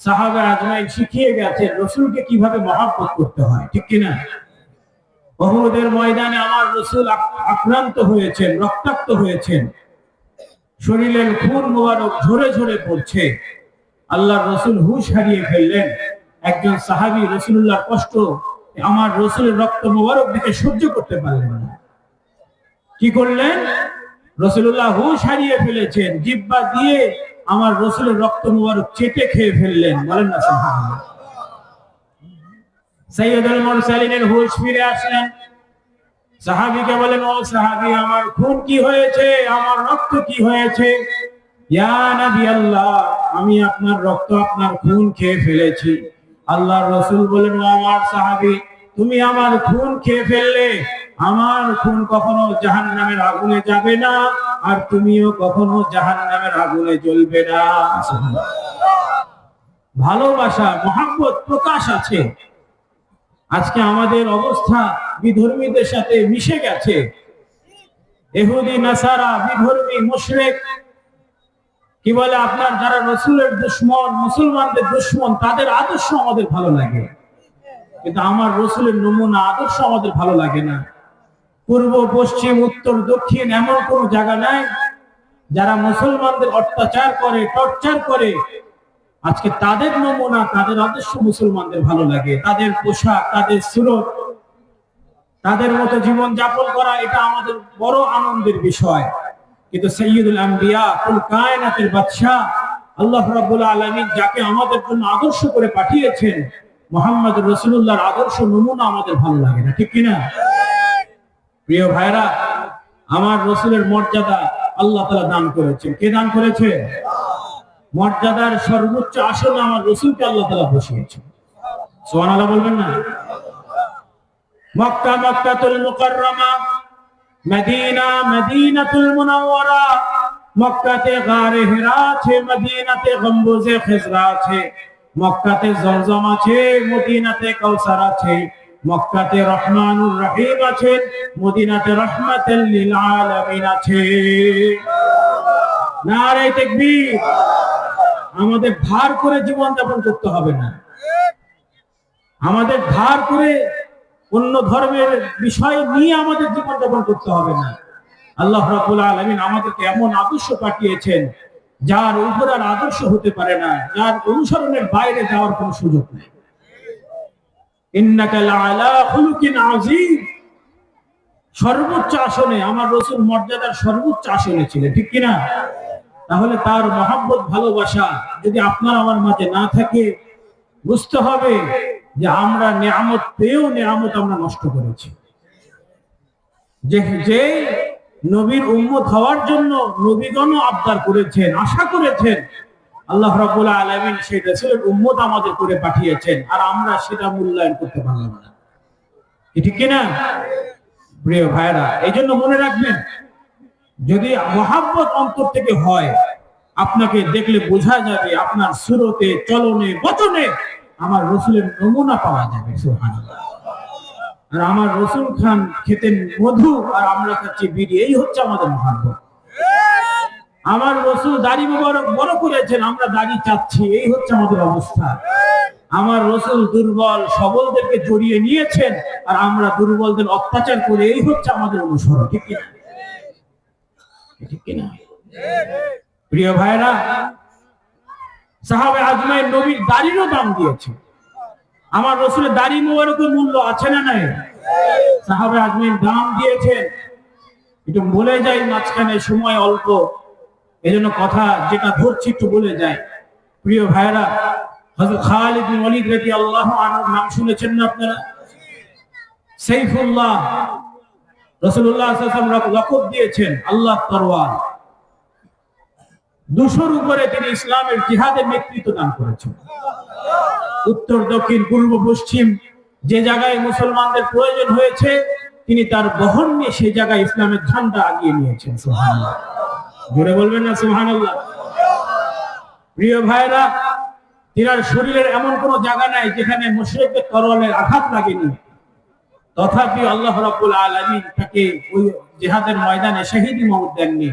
সাহাবা আজমাইন শিখিয়ে রসুলকে কীভাবে করতে হয়, ঠিক কিনা? বহুদের ময়দানে আমার রসুল আক্রান্ত হয়েছেন, রক্তাক্ত হয়েছেন। শরীরের খুন মোবারক ঝরে ঝরে পড়ছে। আল্লাহর রসুল হুশ হারিয়ে ফেললেন। একজন সাহাবী রসুল্লাহ কষ্ট আমার রসুলের রক্ত মোবারক দেখে সহ্য করতে পারলেন না। কি করলেন? রসুল্লাহ হুশ হারিয়ে ফেলেছেন জিব্বা দিয়ে আমার রসুলের রক্ত মোবারক চেটে খেয়ে ফেললেন। বলেন না মুরসালিনের ফিরে আসলেন। বলেন, ও সাহাবী, আমার খুন কি হয়েছে? আমার রক্ত কি হয়েছে? ইয়া নবী আল্লাহ আমি আপনার রক্ত, আপনার খুন খেয়ে ফেলেছি। আল্লাহর রাসূল বলেন, ও আমার সাহাবী, তুমি আমার খুন খেয়ে ফেললে আমার খুন কখনো জাহান নামের আগুনে যাবে না, আর তুমিও কখনো জাহান্নামের আগুনে জ্বলবে না। ভালোবাসা, মহাব্বত প্রকাশ আছে। আজকে আমাদের অবস্থা বিধর্মীদের সাথে মিশে গেছে। এহুদি, নাসারা, বিধর্মী, মুশরিক, কি বলে আপনার যারা রসুলের দুশ্মন, মুসলমানদের দুশ্মন, তাদের আদর্শ আমাদের ভালো লাগে। কিন্তু আমার রসুলের নমুনা আদর্শ আমাদের ভালো লাগে না। পূর্ব, পশ্চিম, উত্তর, দক্ষিণ এমন কোন জায়গা নাই যারা মুসলমানদের অত্যাচার করে, টর্চার করে। আজকে তাদের নমুনা, তাদের আদর্শ মুসলমানদের ভালো লাগে। তাদের পোশাক, তাদের সুরত, তাদের মতো জীবন যাপন করা, এটা আমাদের বড় আনন্দের বিষয়। কিন্তু সৈয়দুল আম্বিয়া বাদশাহ, আল্লাহ রাব্বুল আলামিন যাকে আমাদের জন্য আদর্শ করে পাঠিয়েছেন মোহাম্মদ রসুল্লাহর আদর্শ নমুনা আমাদের ভালো লাগে না, ঠিক কিনা? প্রিয় ভাইরা আমার রসুলের মর্যাদা আল্লাহ তাআলা দান করেছেন। কে দান করেছে? মর্যাদার সর্বোচ্চ আসনে আমার রসুলকে আল্লাহ তাআলা বসিয়েছেন। সুবহানাল্লাহ বলবেন না? মক্কা মদিনা মুনাওয়ারা, মক্কাতে গারে আছে, মদিনাতে গম্বুজে আছে, মক্কাতে আছে, মদিনাতে কাউসার আছে মক্কাতে রহমানুর রহিম আছে মদিনাতে রহমাতুল লিল আলামিন আছে। আমাদের ধার করে জীবন যাপন করতে হবে না। আমাদের ধার করে অন্য ধর্মের বিষয় নিয়ে আমাদের জীবন যাপন করতে হবে না। আল্লাহ রাবুল আলমিন আমাদেরকে এমন আদর্শ পাঠিয়েছেন, যার উপর আর আদর্শ হতে পারে না, যার অনুসরণের বাইরে যাওয়ার কোনো সুযোগ নেই। সর্বোচ্চ আসনে, আমার রসুল মর্যাদার সর্বোচ্চ আসনে ছিলেন, ঠিক কিনা? তাহলে তার মহাব্বত, ভালোবাসা যদি আপনার আমার মাঝে না থাকে, বুঝতে হবে যে আমরা নিয়ামত পেয়েও নিয়ামত আমরা নষ্ট করেছি। যে নবীর উম্মত হওয়ার জন্য নবীগণ আবদার করেছেন, আশা করেছেন আল্লাহ রাব্বুল আলামিন সেই রাসূলের উম্মত আমাদের করে পাঠিয়েছেন, আর আমরা সেটা মূল্যায়ন করতে পারলাম না। ঠিক কিনা প্রিয় ভাইরা এই জন্য মনে রাখবেন, যদি মহাব্বত অন্তর থেকে হয়, আপনাকে দেখলে বোঝা যাবে আপনার সুরতে, চলনে, বচনে আমার রসুলের নমুনা পাওয়া যাবে, সুবহানাল্লাহ। আর আমার রসুল খান খেতেন মধু, আর আমরা খাচ্ছি বিড়ি, এই হচ্ছে আমাদের মহাব্বত। আমার রসুল দাড়ি মোবারক বড় করেছেন, আমরা দাড়ি চাচ্ছি, এই হচ্ছে আমাদের অবস্থা। আমার রসুল দুর্বল, সবলদেরকে জড়িয়ে নিয়েছেন, আর আমরা দুর্বলদের অত্যাচার করে, এই হচ্ছে আমাদের অনুসরণ, ঠিক কিনা? ঠিক কিনা? প্রিয় ভাইরা সাহাবে আজমাইন নবীর দাড়িরও দাম দিয়েছে আমার রসুলের দাড়ি মোবারকের মূল্য আছে না নাই? সাহাবে আজমাইন দাম দিয়েছেন। একটু বলে যাই, মাঝখানে সময় অল্প। এজন্য কথা যেটা ধরছি একটু বলে যায়। প্রিয় ভাইরা ইসলামের জিহাদের দান করেছেন। উত্তর, দক্ষিণ, পূর্ব, পশ্চিম যে জায়গায় মুসলমানদের প্রয়োজন হয়েছে, তিনি তার বহন নিয়ে সেই জায়গায় ইসলামের ঝান্ডা আগিয়ে নিয়েছেন জোরে বলবেন না সুবহানাল্লাহ। প্রিয় ভাইরা তিনার শরীরের এমন কোন জায়গা নাই যেখানে মুশরিকদের তরোয়ালের আঘাত লাগেনি। তথাপি আল্লাহ রাব্বুল আলামিন তাকে ওই জিহাদের ময়দানে শহীদি মওত দেননি।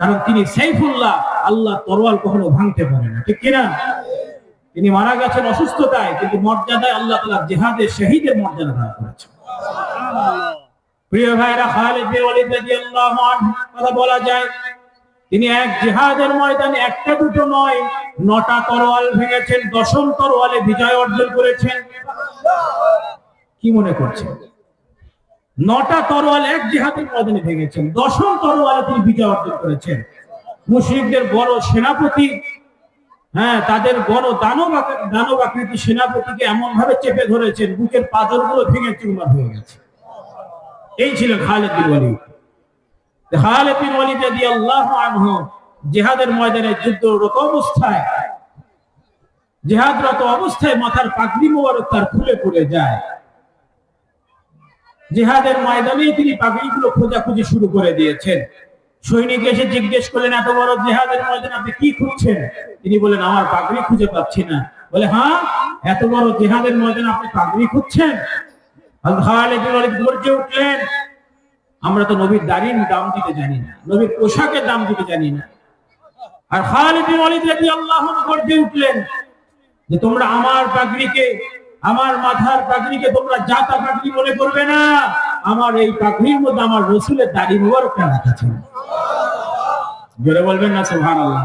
কারণ তিনি সাইফুল্লাহ আল্লাহ তরোয়াল কখনো ভাঙতে পারে না ঠিক কিনা? তিনি মারা গেছেন অসুস্থতায় কিন্তু মর্যাদায় আল্লাহ তালা জেহাদের শহীদের মর্যাদা দান করেছেন। প্রিয় ভাইরা খালিদ বিন ওয়ালিদ রাদিয়াল্লাহু আনহু কথা বলা যায় তিনি এক জিহাদের ময়দানে একটা দুটো নয়, নটা তরোয়াল ভেঙেছেন, দশম তরোয়ালে বিজয় অর্জন করেছেন। কি মনে করছেন নটা তরোয়াল এক জিহাদের ময়দানে ভেঙেছেন, দশম তরোয়ালে তিনি বিজয় অর্জন করেছেন। মুসলিমদের বড় সেনাপতি হ্যাঁ তাদের বড় দানব দানব আকৃতি সেনাপতিকে এমন ভাবে চেপে ধরেছেন, বুকের পাথরগুলো ভেঙে চুরমার হয়ে গেছে। এই ছিল খালেদ ওয়ালিদ। ময়দানে যুদ্ধরত অবস্থায় অবস্থায় মাথার পাগড়ি মোবারক তার খুলে পড়ে যায়। জিহাদের ময়দানে তিনি পাগড়িগুলো খোঁজাখুঁজি শুরু করে দিয়েছেন। সৈনিক এসে জিজ্ঞেস করলেন, এত বড় জেহাদের ময়দানে আপনি কি খুঁজছেন? তিনি বলেন আমার পাগড়ি খুঁজে পাচ্ছি না। বলে হ্যাঁ এত বড় জেহাদের ময়দানে আপনি পাগড়ি খুঁজছেন? খালিদ উঠলেন আমরা তো নবীর দাড়ির দাম দিতে জানি না, নবীর পোশাকের দাম দিতে জানি না। আর খালিদ বিন ওয়ালিদ রাদিয়াল্লাহু গর্জে উঠলেন যে, তোমরা আমার পাগড়িকে, আমার মাথার পাগড়িকে তোমরা জাতা পাগড়ি মনে করবে না। আমার এই পাগড়ির মধ্যে আমার রসুলের দাড়ি মোবারকটা রাখা ছিল জোরে বলবেন না, সুবহানাল্লাহ।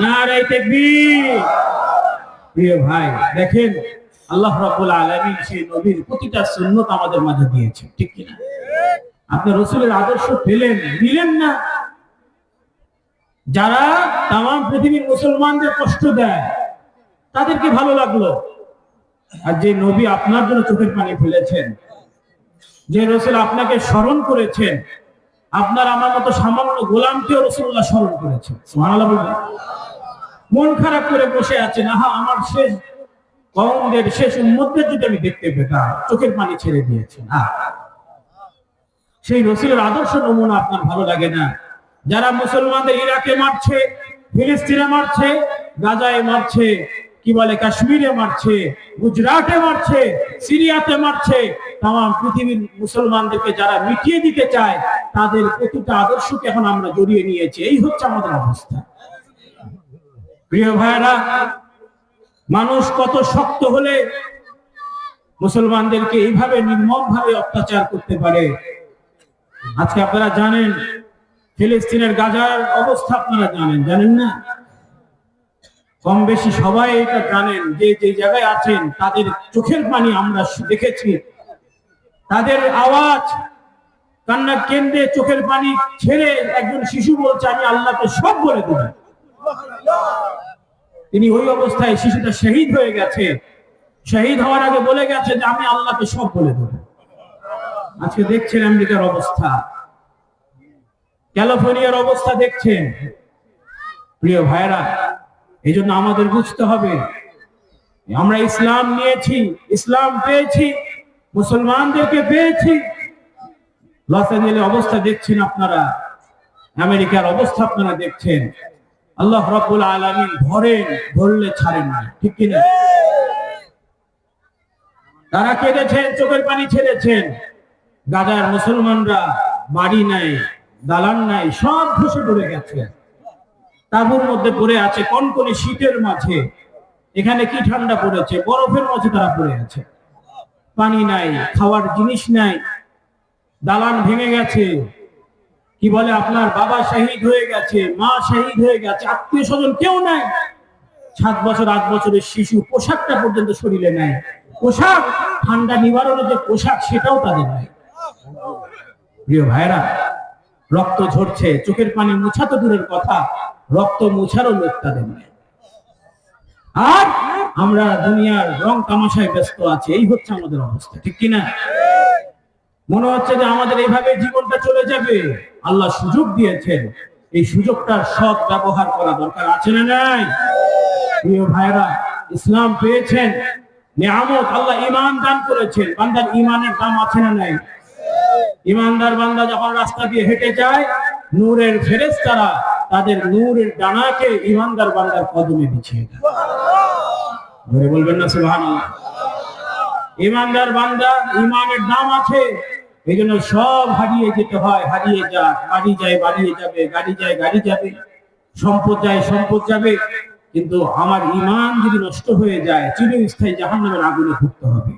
না রে তাকবীর। প্রিয় ভাই, দেখেন, আল্লাহ রাব্বুল আলামিন সেই নবীর প্রতিটা সুন্নত আমাদের মাঝে দিয়েছে ঠিক কিনা? আপনি রসুলের আদর্শ পেলেন, নিলেন না। যারা তাম পৃথিবীর মুসলমানদের কষ্ট দেয়, তাদেরকে ভালো লাগল। আর যে নবী আপনার জন্য চোখের পানি ফেলেছেন, যে রসুল আপনাকে স্মরণ করেছেন, আপনার আমার মতো সামান্য গোলামকেও রসুল্লাহ স্মরণ করেছেন। মন খারাপ করে বসে আছেন, আহা, আমার শেষ কওমদের, শেষ উম্মতদের যদি আমি দেখতে পেতাম, চোখের পানি ছেড়ে দিয়েছেন। আহ। সেই রসুলের আদর্শ নমুনা আপনার ভালো লাগে না। যারা মুসলমানদের ইরাকে মারছে, ফিলিস্তিনে মারছে, গাজায় মারছে, কি বলে, কাশ্মীরে মারছে, গুজরাটে মারছে, সিরিয়াতে মারছে তাম পৃথিবীর মুসলমানদেরকে যারা মিটিয়ে দিতে চায়, তাদের প্রতিটা আদর্শকে এখন আমরা জড়িয়ে নিয়েছি। এই হচ্ছে আমাদের অবস্থা। প্রিয় ভাইরা মানুষ কত শক্ত হলে মুসলমানদেরকে এইভাবে নির্মম ভাবে অত্যাচার করতে পারে। আজকে আপনারা জানেন, ফিলিস্তিনের গাজার অবস্থা আপনারা জানেন জানেন না? কম বেশি সবাই এটা জানেন, যে যে জায়গায় আছেন, তাদের চোখের পানি আমরা দেখেছি। তাদের আওয়াজ, কান্না কেন্দ্রে চোখের পানি ছেড়ে একজন শিশু বলছে, আমি আল্লাহকে সব বলে দেব। তিনি ওই অবস্থায় শিশুটা শহীদ হয়ে গেছে। শহীদ হওয়ার আগে বলে গেছে যে, আমি আল্লাহকে সব বলে দেব। আজকে দেখছেন আমেরিকার অবস্থা। ক্যালিফোর্নিয়ার অবস্থা দেখছেন। প্রিয় ভাইরা এই জন্য আমাদের বুঝতে হবে, আমরা ইসলাম নিয়েছি, ইসলাম পেয়েছি, মুসলমানদেরকে পেয়েছি। লস অ্যাঞ্জেলের অবস্থা দেখছেন আপনারা, আমেরিকার অবস্থা আপনারা দেখছেন। আল্লাহ রাব্বুল আলামিন ধরেন, ধরলে ছাড়েন না, ঠিক কিনা? তারা কেঁদেছেন, চোখের পানি ছেড়েছেন। গাজার মুসলমানরা বাড়ি নাই, দালান নাই, সব ধসে পড়ে গেছে। তাবুর মধ্যে পড়ে আছে কনকনে শীতের মাঝে। এখানে কি ঠান্ডা পড়েছে? বরফের মাঝে তারা পড়ে আছে। পানি নাই, খাওয়ার জিনিস নাই, দালান ভেঙে গেছে। কি বলে আপনার বাবা শহীদ হয়ে গেছে, মা শহীদ হয়ে গেছে আত্মীয় স্বজন কেউ নাই। সাত বছর, আট বছরের শিশু পোশাকটা পর্যন্ত শরীরে নাই। পোশাক, ঠান্ডা নিবারণের যে পোশাক, সেটাও তাদের নাই। প্রিয় ভাইরা, রক্ত ঝরছে, চোখের পানি মুছা তো দূরের কথা, রক্ত মুছারও লোক তাদের নাই। আর আমরা দুনিয়ার রং তামাশায় ব্যস্ত আছি, এই হচ্ছে আমাদের অবস্থা, ঠিক কিনা? মনে হচ্ছে যে আমাদের এইভাবে জীবনটা চলে যাবে। আল্লাহ সুযোগ দিয়েছেন, এই সুযোগটার সৎ ব্যবহার করা দরকার আছে না নাই? প্রিয় ভাইরা, ইসলাম পেয়েছেন, নিয়ামত আল্লাহ ইমান দান করেছেন। বান্দার ইমানের দাম আছে না নাই? ইমানদার বান্দা যখন রাস্তা দিয়ে হেঁটে যায় নূরের ফেরেশতারা তাদের নূরের ডানাকে ইমানদার বান্দার কদমে বিছিয়ে দেয়। ধরে বলবেন না সুবহানাল্লাহ? ইমানদার বান্দা ইমানের দাম আছে এই জন্য সব হারিয়ে যেতে হয় হারিয়ে যা বাড়ি যায় বাড়িয়ে যাবে গাড়ি যায় গাড়ি যাবে। সম্পদ যায় সম্পদ যাবে। কিন্তু আমার ইমান যদি নষ্ট হয়ে যায় চিরস্থায়ী জাহান্নামের আগুনে ভুগতে হবে।